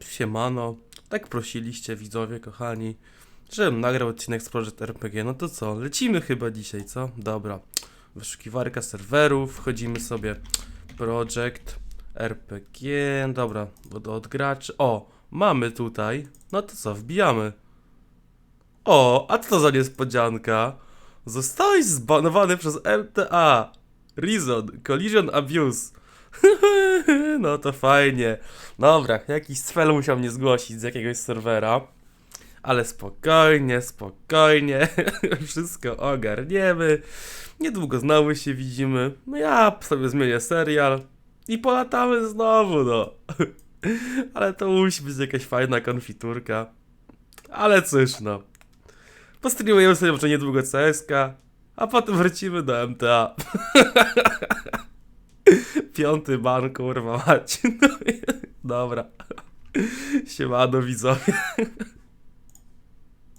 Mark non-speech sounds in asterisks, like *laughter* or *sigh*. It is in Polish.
Siemano. Tak prosiliście widzowie, kochani, żebym nagrał odcinek z Project RPG. No to co, lecimy chyba dzisiaj, co? Dobra. Wyszukiwarka serwerów, wchodzimy sobie Project RPG. Dobra, do odgraczy. O, mamy tutaj. No to co, wbijamy. O, a co za niespodzianka? Zostałeś zbanowany przez MTA. Reason, Collision Abuse. *laughs* no to fajnie. Dobra, jakiś cfel musiał mnie zgłosić z jakiegoś serwera. Ale spokojnie, spokojnie. *laughs* Wszystko ogarniemy. Niedługo znowu się widzimy. No ja sobie zmienię serial. I polatamy znowu, no. *laughs* Ale to musi być jakaś fajna konfiturka. Ale cóż, no. Postreamujemy sobie może niedługo CSK, a potem wrócimy do MTA. *laughs* Piąty ban, kurwa mać. *laughs* No Dobra. Siemano widzowie.